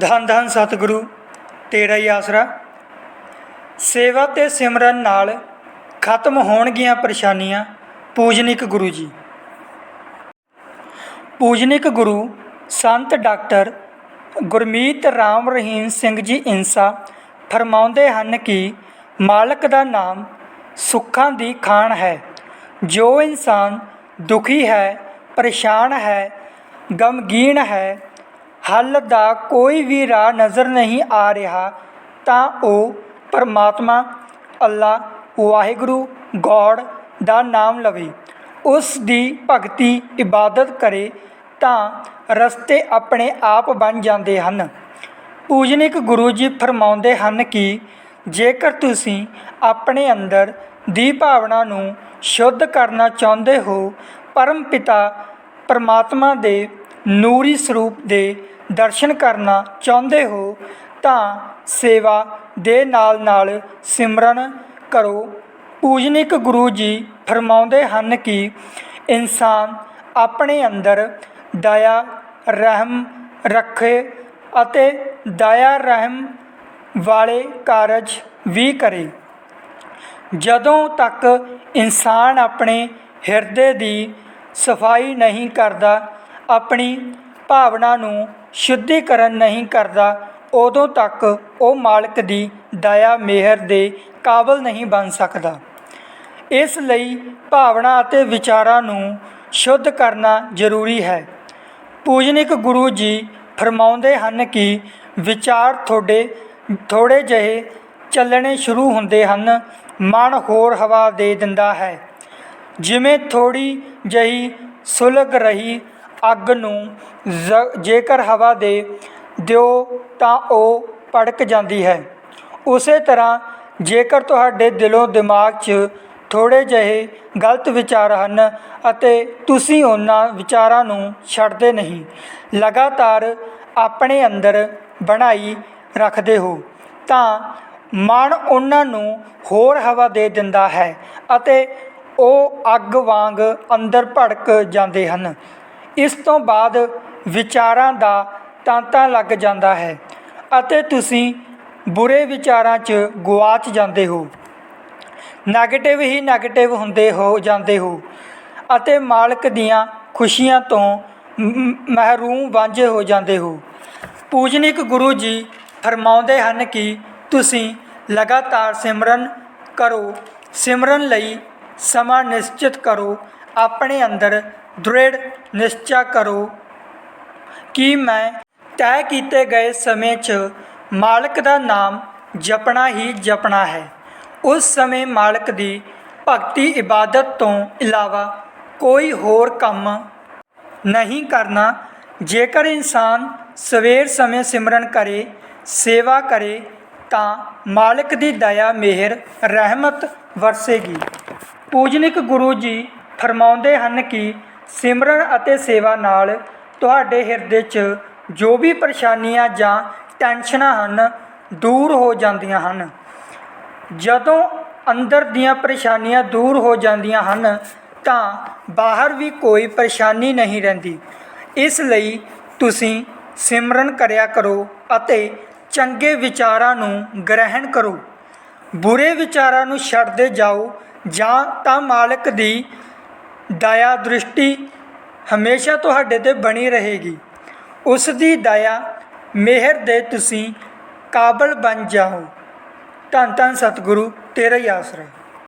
ਧੰਨ ਧੰਨ ਸਤਿਗੁਰੂ, ਤੇਰਾ ਹੀ ਆਸਰਾ। ਸੇਵਾ ਤੇ ਸਿਮਰਨ ਨਾਲ ਖਤਮ ਹੋਣਗੀਆਂ ਪਰੇਸ਼ਾਨੀਆਂ, ਪੂਜਨਿਕ ਗੁਰੂ ਜੀ। ਪੂਜਨਿਕ ਗੁਰੂ, ਸੰਤ ਡਾਕਟਰ ਗੁਰਮੀਤ ਰਾਮ ਰਹੀਮ ਸਿੰਘ ਜੀ ਇੰਸਾ ਫਰਮਾਉਂਦੇ ਹਨ ਕਿ ਮਾਲਕ ਦਾ ਨਾਮ ਸੁੱਖਾਂ ਦੀ ਖਾਣ ਹੈ। ਜੋ ਇਨਸਾਨ ਦੁਖੀ ਹੈ, ਪਰੇਸ਼ਾਨ ਹੈ, ਗਮਗੀਨ ਹੈ ਹੱਲ ਦਾ ਕੋਈ ਵੀ ਰਾਹ ਨਜ਼ਰ ਨਹੀਂ ਆ ਰਿਹਾ, ਤਾਂ ਉਹ ਪਰਮਾਤਮਾ ਅੱਲਾ ਵਾਹਿਗੁਰੂ, ਗੋਡ ਦਾ ਨਾਮ ਲਵੇ। ਉਸ ਦੀ ਭਗਤੀ ਇਬਾਦਤ ਕਰੇ ਤਾਂ ਰਸਤੇ ਆਪਣੇ ਆਪ ਬਣ ਜਾਂਦੇ ਹਨ। ਪੂਜਨਿਕ ਗੁਰੂ ਜੀ ਫਰਮਾਉਂਦੇ ਹਨ ਕਿ ਜੇਕਰ ਤੁਸੀਂ ਆਪਣੇ ਅੰਦਰ ਦੀ ਭਾਵਨਾ ਨੂੰ ਸ਼ੁੱਧ ਕਰਨਾ ਚਾਹੁੰਦੇ ਹੋ, ਪਰਮ ਪਿਤਾ ਪਰਮਾਤਮਾ ਦੇ ਨੂਰੀ ਸਰੂਪ ਦੇ ਦਰਸ਼ਨ ਕਰਨਾ ਚਾਹੁੰਦੇ ਹੋ, ਤਾਂ ਸੇਵਾ ਦੇ ਨਾਲ ਨਾਲ ਸਿਮਰਨ ਕਰੋ। ਪੂਜਨਿਕ ਗੁਰੂ ਜੀ ਫਰਮਾਉਂਦੇ ਹਨ ਕਿ ਇਨਸਾਨ ਆਪਣੇ ਅੰਦਰ ਦਇਆ, ਰਹਿਮ ਰੱਖੇ ਅਤੇ ਦਇਆ, ਰਹਿਮ ਵਾਲੇ ਕਾਰਜ ਵੀ ਕਰੇ। ਜਦੋਂ ਤੱਕ ਇਨਸਾਨ ਆਪਣੇ ਹਿਰਦੇ ਦੀ ਸਫ਼ਾਈ ਨਹੀਂ ਕਰਦਾ, ਆਪਣੀ ਭਾਵਨਾ ਨੂੰ ਸ਼ੁੱਧੀਕਰਨ ਨਹੀਂ ਕਰਦਾ, ਉਦੋਂ ਤੱਕ ਉਹ ਮਾਲਕ ਦੀ ਦਇਆ ਮਿਹਰ ਦੇ ਕਾਬਲ ਨਹੀਂ ਬਣ ਸਕਦਾ। ਇਸ ਲਈ ਭਾਵਨਾ ਅਤੇ ਵਿਚਾਰਾਂ ਨੂੰ ਸ਼ੁੱਧ ਕਰਨਾ ਜ਼ਰੂਰੀ ਹੈ। ਪੂਜਨਿਕ ਗੁਰੂ ਜੀ ਫਰਮਾਉਂਦੇ ਹਨ ਕਿ ਵਿਚਾਰ ਤੁਹਾਡੇ ਥੋੜੇ ਜਿਹੇ ਚੱਲਣੇ ਸ਼ੁਰੂ ਹੁੰਦੇ ਹਨ, ਮਨ ਹੋਰ ਹਵਾ ਦੇ ਦਿੰਦਾ ਹੈ। ਜਿਵੇਂ ਥੋੜੀ ਜਹੀ ਸੁਲਗ ਰਹੀ ਅੱਗ ਨੂੰ ਜ਼- ਜੇਕਰ ਹਵਾ ਦੇ ਦਿਓ ਤਾਂ ਉਹ ਭੜਕ ਜਾਂਦੀ ਹੈ। ਉਸੇ ਤਰ੍ਹਾਂ ਜੇਕਰ ਤੁਹਾਡੇ ਦਿਲੋਂ ਦਿਮਾਗ 'ਚ ਥੋੜ੍ਹੇ ਜਿਹੇ ਗਲਤ ਵਿਚਾਰ ਹਨ ਅਤੇ ਤੁਸੀਂ ਉਹਨਾਂ ਵਿਚਾਰਾਂ ਨੂੰ ਛੱਡਦੇ ਨਹੀਂ, ਲਗਾਤਾਰ ਆਪਣੇ ਅੰਦਰ ਬਣਾਈ ਰੱਖਦੇ ਹੋ, ਤਾਂ ਮਨ ਉਹਨਾਂ ਨੂੰ ਹੋਰ ਹਵਾ ਦੇ ਦਿੰਦਾ ਹੈ ਅਤੇ ਉਹ ਅੱਗ ਵਾਂਗ ਅੰਦਰ ਭੜਕ ਜਾਂਦੇ ਹਨ। ਇਸ ਤੋਂ ਬਾਅਦ ਵਿਚਾਰਾਂ ਦਾ ਤਾਂਤਾ ਲੱਗ ਜਾਂਦਾ ਹੈ ਅਤੇ ਤੁਸੀਂ ਬੁਰੇ ਵਿਚਾਰਾਂ 'ਚ ਗੁਆਚ ਜਾਂਦੇ ਹੋ। ਨੈਗੇਟਿਵ ਹੀ ਨੈਗੇਟਿਵ ਹੁੰਦੇ ਹੋ ਜਾਂਦੇ ਹੋ ਅਤੇ ਮਾਲਕ ਦੀਆਂ ਖੁਸ਼ੀਆਂ ਤੋਂ ਮਹਿਰੂਮ ਵਾਂਝੇ ਹੋ ਜਾਂਦੇ ਹੋ। ਪੂਜਨਿਕ ਗੁਰੂ ਜੀ ਫਰਮਾਉਂਦੇ ਹਨ ਕਿ ਤੁਸੀਂ ਲਗਾਤਾਰ ਸਿਮਰਨ ਕਰੋ, ਸਿਮਰਨ ਲਈ ਸਮਾਂ ਨਿਸ਼ਚਿਤ ਕਰੋ, ਆਪਣੇ ਅੰਦਰ ਦ੍ਰਿੜ ਨਿਸ਼ਚਾ ਕਰੋ ਕਿ ਮੈਂ ਤੈਅ ਕੀਤੇ ਗਏ ਸਮੇਂ 'ਚ ਮਾਲਕ ਦਾ ਨਾਮ ਜਪਣਾ ਹੀ ਜਪਣਾ ਹੈ। ਉਸ ਸਮੇਂ ਮਾਲਕ ਦੀ ਭਗਤੀ ਇਬਾਦਤ ਤੋਂ ਇਲਾਵਾ ਕੋਈ ਹੋਰ ਕੰਮ ਨਹੀਂ ਕਰਨਾ। ਜੇਕਰ ਇਨਸਾਨ ਸਵੇਰ ਸਮੇਂ ਸਿਮਰਨ ਕਰੇ, ਸੇਵਾ ਕਰੇ, ਤਾਂ ਮਾਲਕ ਦੀ ਦਇਆ ਮਿਹਰ, ਰਹਿਮਤ ਵਰਸੇਗੀ। ਪੂਜਨਿਕ ਗੁਰੂ ਜੀ ਫਰਮਾਉਂਦੇ ਹਨ ਕਿ ਸਿਮਰਨ ਅਤੇ ਸੇਵਾ ਨਾਲ ਤੁਹਾਡੇ ਹਿਰਦੇ 'ਚ ਜੋ ਵੀ ਪਰੇਸ਼ਾਨੀਆਂ ਜਾਂ ਟੈਨਸ਼ਨਾਂ ਹਨ, ਦੂਰ ਹੋ ਜਾਂਦੀਆਂ ਹਨ। ਜਦੋਂ ਅੰਦਰ ਦੀਆਂ ਪਰੇਸ਼ਾਨੀਆਂ ਦੂਰ ਹੋ ਜਾਂਦੀਆਂ ਹਨ, ਤਾਂ ਬਾਹਰ ਵੀ ਕੋਈ ਪਰੇਸ਼ਾਨੀ ਨਹੀਂ ਰਹਿੰਦੀ। ਇਸ ਲਈ ਤੁਸੀਂ ਸਿਮਰਨ ਕਰਿਆ ਕਰੋ ਅਤੇ ਚੰਗੇ ਵਿਚਾਰਾਂ ਨੂੰ ਗ੍ਰਹਿਣ ਕਰੋ। ਬੁਰੇ ਵਿਚਾਰਾਂ ਨੂੰ ਛੱਡਦੇ ਜਾਓ ਜਾਂ ਤਾਂ ਮਾਲਕ ਦੀ ਦਇਆ ਦ੍ਰਿਸ਼ਟੀ ਹਮੇਸ਼ਾ ਤੁਹਾਡੇ ਤੇ ਬਣੀ ਰਹੇਗੀ। ਉਸ ਦੀ ਦਇਆ, ਮਿਹਰ ਦੇ ਤੁਸੀਂ ਕਾਬਲ ਬਣ ਜਾਓ। ਧੰਨ ਧੰਨ ਸਤਿਗੁਰੂ, ਤੇਰਾ ਹੀ ਆਸਰਾ।